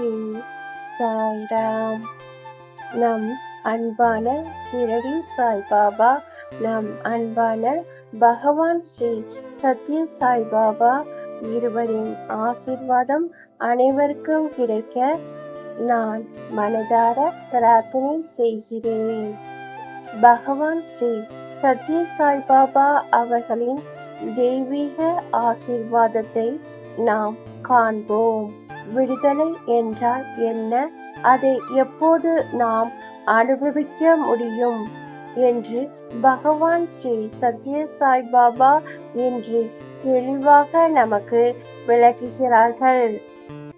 ஸ்ரீ சாய்ராம் நம் அன்பான சிரடி சாய்பாபா நம் அன்பான பகவான் ஸ்ரீ சத்ய சாய்பாபா இருவரின் ஆசிர்வாதம் அனைவருக்கும் கிடைக்க நான் மனதார பிரார்த்தனை செய்கிறேன். பகவான் ஸ்ரீ சத்ய சாய்பாபா அவர்களின் தெய்வீக ஆசிர்வாதத்தை நாம் காண்போம். விடுதலை என்றால் என்ன? அதை எப்போது நாம் அனுபவிக்க முடியும்? என்று பகவான் ஸ்ரீ சத்ய சாய்பாபா என்று தெளிவாக நமக்கு விளக்குகிறார்கள்.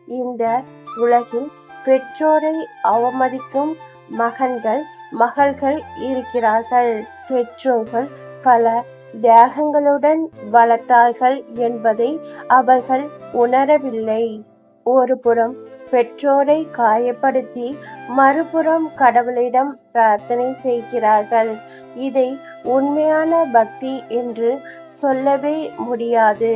இந்த உலகில் பெற்றோரை அவமதிக்கும் மகன்கள் மகள்கள் இருக்கிறார்கள். பெற்றோர்கள் பல தியாகங்களுடன் வளர்த்தார்கள் என்பதை அவர்கள் உணரவில்லை. ஒரு புறம் பெற்றோரை காயப்படுத்தி மறுபுறம் கடவுளிடம் பிரார்த்தனை செய்கிறார்கள். இதை உண்மையான பக்தி என்று சொல்லவே முடியாது.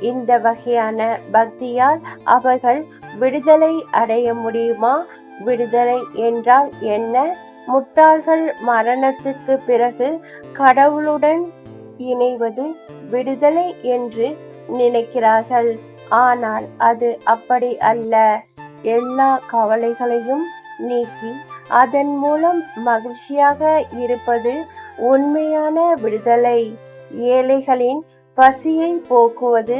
இந்த வகையான பக்தியால் அவர்கள் விடுதலை அடைய முடியுமா? விடுதலை என்றால் என்ன? முட்டாள்கள் மரணத்துக்கு பிறகு கடவுளுடன் இணைவது விடுதலை என்று நினைக்கிறார்கள். ஆனால் அது அப்படி அல்ல. எல்லா கவலைகளையும் நீக்கி அதன் மூலம் மகிழ்ச்சியாக இருப்பது உண்மையான விடுதலை. ஏழைகளின் பசியை போக்குவது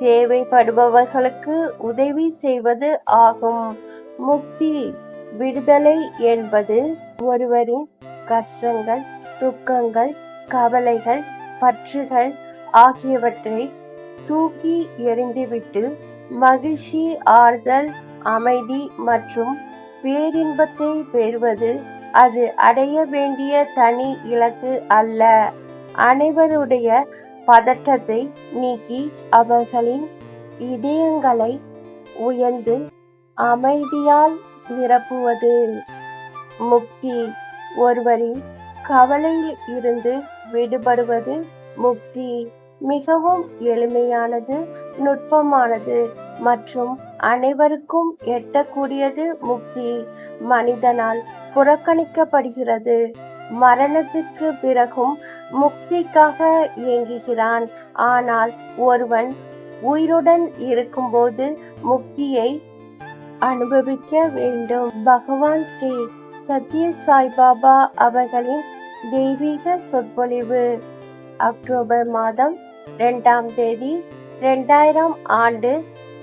தேவைப்படுபவர்களுக்கு உதவி செய்வது ஆகும். முக்தி விடுதலை என்பது ஒருவரின் கஷ்டங்கள் துக்கங்கள் கவலைகள் பற்றுகள் ஆகியவற்றை தூக்கி எறிந்துவிட்டு மகிழ்ச்சி ஆறுதல் அமைதி மற்றும் பேரின்பத்தை பெறுவது அது அடைய வேண்டிய தனி இலக்கு அல்ல. அனைவருடைய பதட்டத்தை நீக்கி அவர்களின் இதயங்களை உயர்ந்து அமைதியால் நிரப்புவது. முக்தி. ஒருவரின் கவலையில் இருந்து விடுபடுவது முக்தி. மிகவும் எளிமையானது நுட்பமானது மற்றும் அனைவருக்கும் எட்டக்கூடியது முக்தி. மனிதனால் புறக்கணிக்கப்படுகிறது. மரணத்துக்கு பிறகும் முக்திக்காக இயங்குகிறான். ஆனால் ஒருவன் உயிருடன் இருக்கும்போது முக்தியை அனுபவிக்க வேண்டும். பகவான் ஸ்ரீ சத்ய சாய்பாபா அவர்களின் தெய்வீக சொற்பொழிவு. அக்டோபர் மாதம் இரண்டாம் தேதி இரண்டாயிரம் ஆண்டு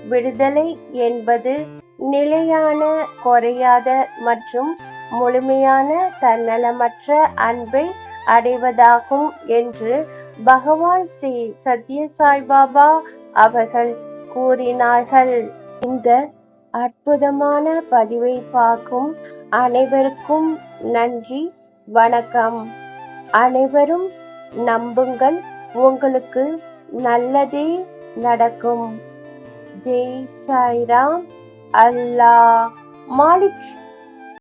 விடுதலை என்பது நிலையான குறையாத மற்றும் முழுமையான தன்னலமற்ற அன்பை அடைவதாகும் என்று பகவான் ஸ்ரீ சத்ய சாய்பாபா அவர்கள் கூறினார்கள். இந்த அற்புதமான பதிவை பார்க்கும் அனைவருக்கும் நன்றி வணக்கம். அனைவரும் நம்புங்கள். உங்களுக்கு நல்லதே நடக்கும். ஜெய் சாய்ராம். அல்லாஹ். மாலிக்